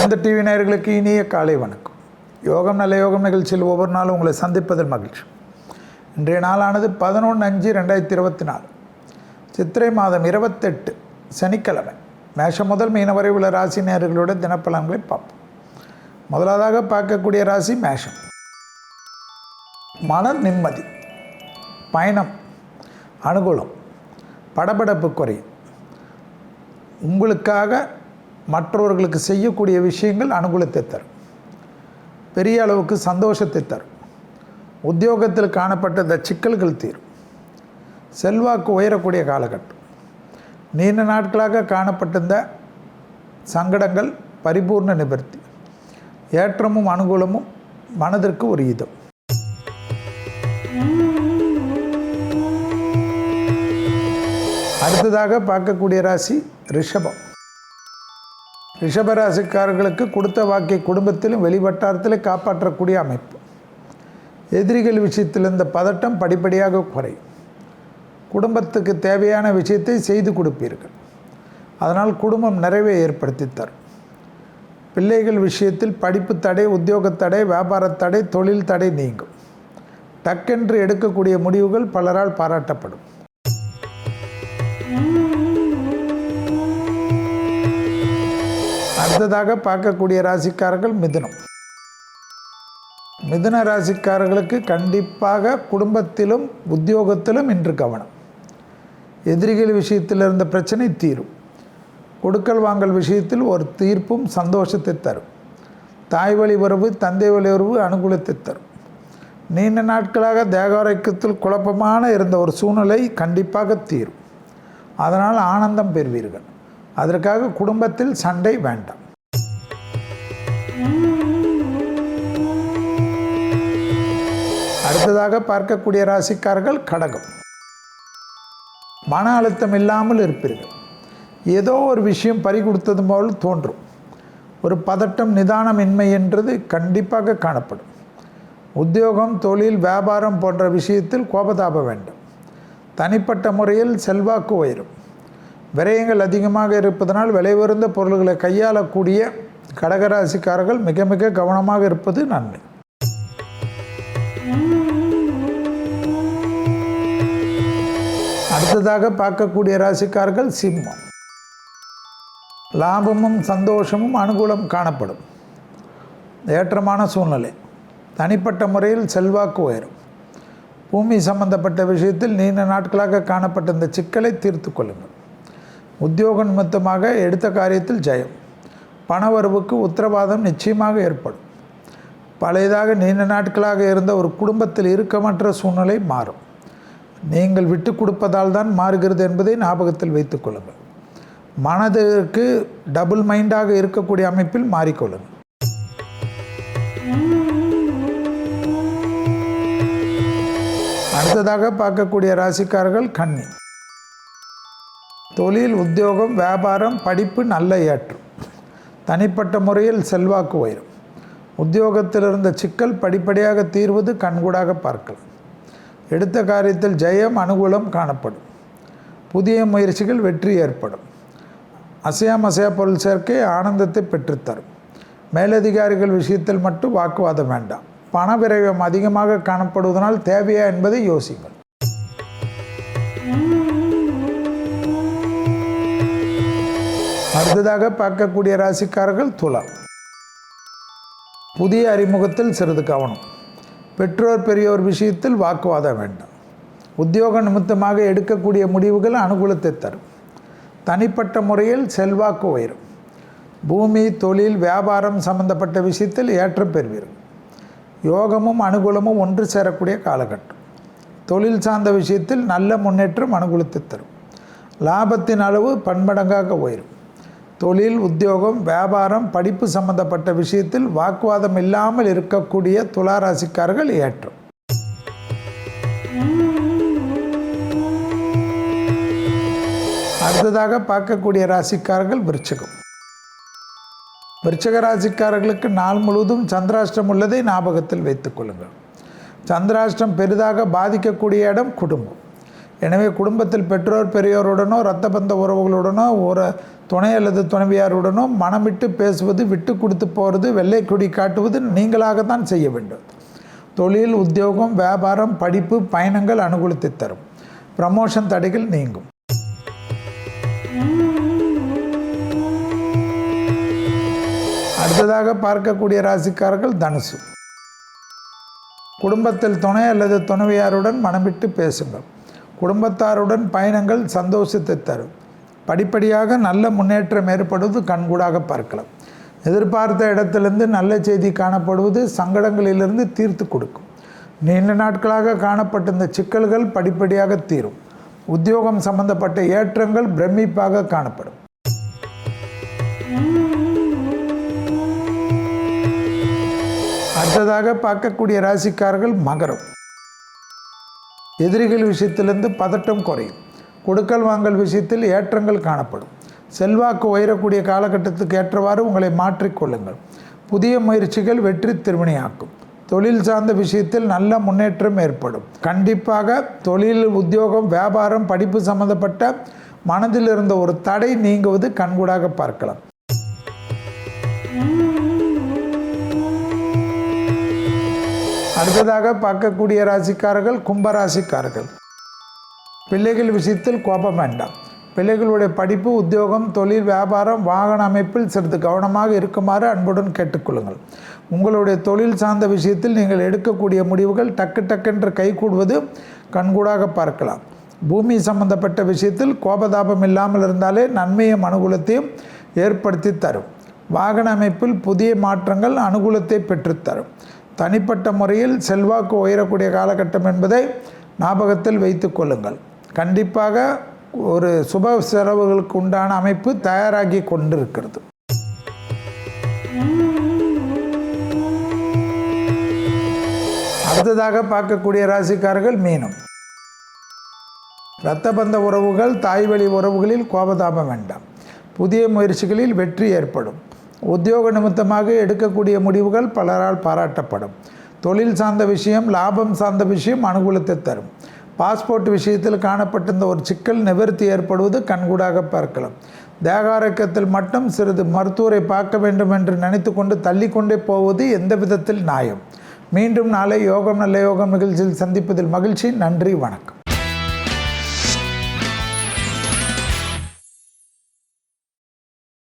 சிறந்த டிவி நேயர்களுக்கு இனிய காலை வணக்கம். யோகம் நல்ல யோகம் நிகழ்ச்சியில் ஒவ்வொரு நாளும் உங்களை சந்திப்பதில் மகிழ்ச்சி. இன்றைய நாளானது பதினொன்று அஞ்சு ரெண்டாயிரத்தி இருபத்தி நாலு. சித்திரை மாதம் இருபத்தெட்டு சனிக்கிழமை. மேஷம் முதல் மீன வரை உள்ள ராசி நேயர்களோட தினப்பலன்களை பார்ப்போம். முதலாவதாக பார்க்கக்கூடிய ராசி மேஷம். மன நிம்மதி பயணம் அனுகூலம் படபடப்பு குறையும். உங்களுக்காக மற்றவர்களுக்கு செய்யக்கூடிய விஷயங்கள் அனுகூலத்தை தரும். பெரிய அளவுக்கு சந்தோஷத்தை தரும். உத்தியோகத்தில் காணப்பட்ட இந்த சிக்கல்கள் தீரும். செல்வாக்கு உயரக்கூடிய காலகட்டம். நீண்ட நாட்களாக காணப்பட்டிருந்த சங்கடங்கள் பரிபூர்ண நிவர்த்தி. ஏற்றமும் அனுகூலமும் மனதிற்கு ஒரு இதம். அடுத்ததாக பார்க்கக்கூடிய ராசி ரிஷபம். ரிஷபராசிக்காரர்களுக்கு கொடுத்த வாக்கை குடும்பத்திலும் வெளிவட்டாரத்திலும் காப்பாற்றக்கூடிய அமைப்பு. எதிரிகள் விஷயத்தில் இந்த பதட்டம் படிப்படியாக குறையும். குடும்பத்துக்கு தேவையான விஷயத்தை செய்து கொடுப்பீர்கள். அதனால் குடும்பம் நிறைவை ஏற்படுத்தி தரும். பிள்ளைகள் விஷயத்தில் படிப்பு தடை உத்தியோக தடை வியாபார தடை தொழில் தடை நீங்கும். டக்கென்று எடுக்கக்கூடிய முடிவுகள் பலரால் பாராட்டப்படும். அடுத்ததாக பார்க்கக்கூடிய ராசிக்காரர்கள் மிதுனம். மிதுன ராசிக்காரர்களுக்கு கண்டிப்பாக குடும்பத்திலும் உத்தியோகத்திலும் இன்று கவனம். எதிரிகள் விஷயத்தில் இருந்த பிரச்சனை தீரும். கொடுக்கல் வாங்கல் விஷயத்தில் ஒரு தீர்ப்பும் சந்தோஷத்தை தரும். தாய் வழி உறவு தந்தை வழி உறவு அனுகூலத்தை தரும். நீண்ட நாட்களாக தேகாரோக்கியத்தில் குழப்பமான இருந்த ஒரு சூழ்நிலை கண்டிப்பாக தீரும். அதனால் ஆனந்தம் பெறுவீர்கள். அதற்காக குடும்பத்தில் சண்டை வேண்டாம். அடுத்ததாக பார்க்கக்கூடிய ராசிக்காரர்கள் கடகம். மன அழுத்தம் இல்லாமல் இருப்பீர்கள். ஏதோ ஒரு விஷயம் பறி கொடுத்தது போல் தோன்றும். ஒரு பதட்டம் நிதானமின்மை என்றது கண்டிப்பாக காணப்படும். உத்தியோகம் தொழில் வியாபாரம் போன்ற விஷயத்தில் கோபதாப வேண்டும். தனிப்பட்ட முறையில் செல்வாக்கு உயரும். விரயங்கள் அதிகமாக இருப்பதனால் விலை உயர்ந்த பொருள்களை கையாளக்கூடிய கடகராசிக்காரர்கள் மிக மிக கவனமாக இருப்பது நன்மை. அடுத்ததாக பார்க்கக்கூடிய ராசிக்கார்கள் சிம்மம். லாபமும் சந்தோஷமும் அனுகூலம் காணப்படும். ஏற்றமான சூழ்நிலை. தனிப்பட்ட முறையில் செல்வாக்கு உயரும். பூமி சம்பந்தப்பட்ட விஷயத்தில் நீண்ட நாட்களாக காணப்பட்ட இந்த சிக்கலை தீர்த்து கொள்ளுங்கள். உத்தியோக நிமித்தமாக எடுத்த காரியத்தில் ஜெயம். பணவரவுக்கு உத்தரவாதம் நிச்சயமாக ஏற்படும். பழையதாக நீண்ட நாட்களாக இருந்த ஒரு குடும்பத்தில் இறுக்கமற்ற சூழ்நிலை மாறும். நீங்கள் விட்டு கொடுப்பதால் தான் மாறுகிறது என்பதை ஞாபகத்தில் வைத்துக் கொள்ளுங்கள். மனதிற்கு டபுள் மைண்டாக இருக்கக்கூடிய அமைப்பில் மாறிக்கொள்ளுங்கள். அடுத்ததாக பார்க்கக்கூடிய ராசிக்காரர்கள் கண்ணி தொழில் உத்தியோகம் வியாபாரம் படிப்பு நல்ல ஏற்றம். தனிப்பட்ட முறையில் செல்வாக்கு உயரும். உத்தியோகத்தில் இருந்த சிக்கல் படிப்படியாக தீர்வது கண்கூடாக பார்க்கலாம். எடுத்த காரியத்தில் ஜெயம் அனுகூலம் காணப்படும். புதிய முயற்சிகள் வெற்றி ஏற்படும். அசையாம் அசையா பொருள் சேர்க்கை ஆனந்தத்தை பெற்றுத்தரும். மேலதிகாரிகள் விஷயத்தில் மட்டும் வாக்குவாதம் வேண்டாம். பண விரைவம் அதிகமாக காணப்படுவதனால் தேவையா என்பதை யோசிங்கள் அடுத்ததாக பார்க்கக்கூடிய ராசிக்காரர்கள் துலாம். புதிய அறிமுகத்தில் சிறிது கவனம். பெற்றோர் பெரியோர் விஷயத்தில் வாக்குவாதம் வேண்டும். உத்தியோக நிமித்தமாக எடுக்கக்கூடிய முடிவுகள் அனுகூலத்தை தரும். தனிப்பட்ட முறையில் செல்வாக்கு உயரும். பூமி தொழில் வியாபாரம் சம்பந்தப்பட்ட விஷயத்தில் ஏற்றம் பெறுவீர்கள். யோகமும் அனுகூலமும் ஒன்று சேரக்கூடிய காலகட்டம். தொழில் சார்ந்த விஷயத்தில் நல்ல முன்னேற்றம் அனுகூலத்தை தரும். லாபத்தின் அளவு பன்மடங்காக உயரும். தொழில் உத்தியோகம் வியாபாரம் படிப்பு சம்பந்தப்பட்ட விஷயத்தில் வாக்குவாதம் இல்லாமல் இருக்கக்கூடிய துளாராசிக்காரர்கள் ஏற்றம். அடுத்ததாக பார்க்கக்கூடிய ராசிக்காரர்கள் விருச்சகம். விருச்சக ராசிக்காரர்களுக்கு நாள் முழுவதும் சந்திராஷ்டம் உள்ளதை ஞாபகத்தில் வைத்துக் கொள்ளுங்கள். சந்திராஷ்டம் பெரிதாக பாதிக்கக்கூடிய இடம் குடும்பம். எனவே குடும்பத்தில் பெற்றோர் பெரியோருடனோ இரத்த பந்த உறவுகளுடனோ ஒரு துணை அல்லது துணைவியாருடனோ மனமிட்டு பேசுவது விட்டு கொடுத்து போகிறது வெள்ளை கொடி காட்டுவது நீங்களாகத்தான் செய்ய வேண்டும். தொழில் உத்தியோகம் வியாபாரம் படிப்பு பயணங்கள் அனுகூலத்தை தரும். ப்ரமோஷன் தடைகள் நீங்கும். அடுத்ததாக பார்க்கக்கூடிய ராசிக்காரர்கள் தனுசு. குடும்பத்தில் துணை அல்லது துணைவியாருடன் மனமிட்டு பேசுங்கள். குடும்பத்தாருடன் பயணங்கள் சந்தோஷத்தை தரும். படிப்படியாக நல்ல முன்னேற்றம் ஏற்படுவது கண்கூடாக பார்க்கலாம். எதிர்பார்த்த இடத்திலிருந்து நல்ல செய்தி காணப்படுவது சங்கடங்களிலிருந்து தீர்த்து கொடுக்கும். நீண்ட நாட்களாக காணப்பட்டிருந்த சிக்கல்கள் படிப்படியாக தீரும். உத்தியோகம் சம்பந்தப்பட்ட ஏற்றங்கள் பிரமிப்பாக காணப்படும். அடுத்ததாக பார்க்கக்கூடிய ராசிக்காரர்கள் மகரம். எதிரிகள் விஷயத்திலிருந்து பதட்டம் குறையும். கொடுக்கல் வாங்கல் விஷயத்தில் ஏற்றங்கள் காணப்படும். செல்வாக்கு உயரக்கூடிய காலகட்டத்துக்கு ஏற்றவாறு உங்களை மாற்றிக்கொள்ளுங்கள் புதிய முயற்சிகள் வெற்றி திருமணியாக்கும். தொழில் சார்ந்த விஷயத்தில் நல்ல முன்னேற்றம் ஏற்படும். கண்டிப்பாக தொழில் உத்தியோகம் வியாபாரம் படிப்பு சம்பந்தப்பட்ட மனதில் இருந்த ஒரு தடை நீங்குவது கண்கூடாக பார்க்கலாம். அடுத்ததாக பார்க்கக்கூடிய ராசிக்காரர்கள் கும்பராசிக்காரர்கள். பிள்ளைகள் விஷயத்தில் கோபம் வேண்டாம். பிள்ளைகளுடைய படிப்பு உத்தியோகம் தொழில் வியாபாரம் வாகன அமைப்பில் சிறிது கவனமாக இருக்குமாறு அன்புடன் கேட்டுக்கொள்ளுங்கள். உங்களுடைய தொழில் சார்ந்த விஷயத்தில் நீங்கள் எடுக்கக்கூடிய முடிவுகள் டக்கு டக்கென்று கைகூடுவது கண்கூடாக பார்க்கலாம். பூமி சம்பந்தப்பட்ட விஷயத்தில் கோபதாபம் இல்லாமல் இருந்தாலே நன்மையும் அனுகூலத்தையும் ஏற்படுத்தி தரும். வாகன அமைப்பில் புதிய மாற்றங்கள் அனுகூலத்தை பெற்றுத்தரும் தனிப்பட்ட முறையில் செல்வாக்கு உயரக்கூடிய காலகட்டம் என்பதை ஞாபகத்தில் வைத்து கொள்ளுங்கள். கண்டிப்பாக ஒரு சுப செலவுகளுக்கு உண்டான அமைப்பு தயாராகி கொண்டிருக்கிறது. அடுத்ததாக பார்க்கக்கூடிய ராசிக்காரர்கள் மீனம். இரத்த பந்த உறவுகள் தாய்வழி உறவுகளில் கோபதாபம் வேண்டாம். புதிய முயற்சிகளில் வெற்றி ஏற்படும். உத்தியோக நிமித்தமாக எடுக்கக்கூடிய முடிவுகள் பலரால் பாராட்டப்படும். தொழில் சார்ந்த விஷயம் லாபம் சார்ந்த விஷயம் அனுகூலத்தை தரும். பாஸ்போர்ட் விஷயத்தில் காணப்பட்டிருந்த ஒரு சிக்கல் நிவர்த்தி ஏற்படுவது கண்கூடாக பார்க்கலாம். தேகாரக்கத்தில் மட்டும் சிறிது மருத்துவரை பார்க்க வேண்டும் என்று நினைத்து கொண்டு தள்ளிக்கொண்டே போவது எந்த விதத்தில் நியாயம்? மீண்டும் நாளை யோகம் நல்ல யோகம் நிகழ்ச்சியில் சந்திப்பதில் மகிழ்ச்சி. நன்றி வணக்கம்.